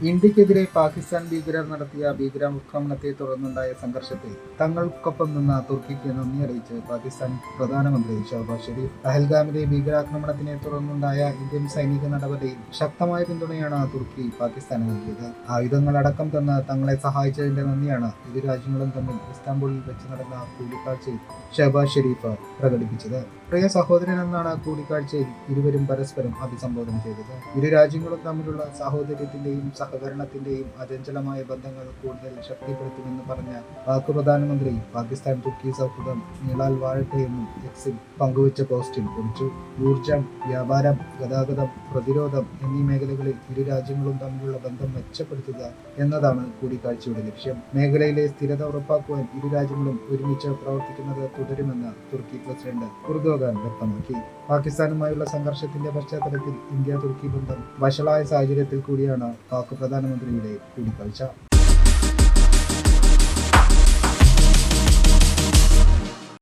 ഇന്ത്യക്കെതിരെ പാകിസ്ഥാൻ ഭീകരർ നടത്തിയ ഭീകരാക്രമണത്തെ തുടർന്നുണ്ടായ സംഘർഷത്തിൽ തങ്ങൾക്കൊപ്പം നിന്ന തുർക്കിക്ക് നന്ദി അറിയിച്ച് പാകിസ്ഥാൻ പ്രധാനമന്ത്രി ഷഹബാസ് ഷെരീഫ് പഹൽഗാമിലെ ഭീകരാക്രമണത്തിനെ തുടർന്നുണ്ടായ ഇന്ത്യൻ സൈനിക നടപടിയിൽ ശക്തമായ പിന്തുണയാണ് തുർക്കി പാകിസ്ഥാന് നൽകിയത്. ആയുധങ്ങളടക്കം തന്ന് തങ്ങളെ സഹായിച്ചതിന്റെ നന്ദിയാണ് ഇരു രാജ്യങ്ങളും തമ്മിൽ ഇസ്താംബൂളിൽ വെച്ച് നടന്ന കൂടിക്കാഴ്ചയിൽ ഷഹബാസ് ഷെരീഫ് പ്രകടിപ്പിച്ചത്. പ്രിയ സഹോദരൻ എന്നാണ് കൂടിക്കാഴ്ചയിൽ ഇരുവരും പരസ്പരം അഭിസംബോധന ചെയ്തത്. ഇരു രാജ്യങ്ങളും തമ്മിലുള്ള സാഹോദര്യത്തിന്റെയും സഹകരണത്തിന്റെയും അചഞ്ചലമായ ബന്ധങ്ങൾ കൂടുതൽ ശക്തിപ്പെടുത്തുമെന്ന് പറഞ്ഞ പാക് പ്രധാനമന്ത്രി പാകിസ്ഥാൻ തുർക്കി സൗഹൃദം നീളാൽ വാഴട്ടെ എന്നും എക്സിൽ പങ്കുവച്ച പോസ്റ്റിൽ കുറിച്ചു. ഊർജം വ്യാപാരം ഗതാഗതം പ്രതിരോധം എന്നീ മേഖലകളിൽ ഇരു രാജ്യങ്ങളും തമ്മിലുള്ള ബന്ധം മെച്ചപ്പെടുത്തുക എന്നതാണ് കൂടിക്കാഴ്ചയുടെ ലക്ഷ്യം. മേഖലയിലെ സ്ഥിരത ഉറപ്പാക്കുവാൻ ഇരു രാജ്യങ്ങളും ഒരുമിച്ച് പ്രവർത്തിക്കുന്നത് തുടരുമെന്ന് തുർക്കി പ്രസിഡന്റ് ഉർദോഗാൻ വ്യക്തമാക്കി. പാകിസ്ഥാനുമായുള്ള സംഘർഷത്തിന്റെ പശ്ചാത്തലത്തിൽ ഇന്ത്യ തുർക്കി ബന്ധം വഷളായ സാഹചര്യത്തിൽ കൂടിയാണ് പാക് പ്രധാനമന്ത്രിയുടെ കൂടിക്കാഴ്ച.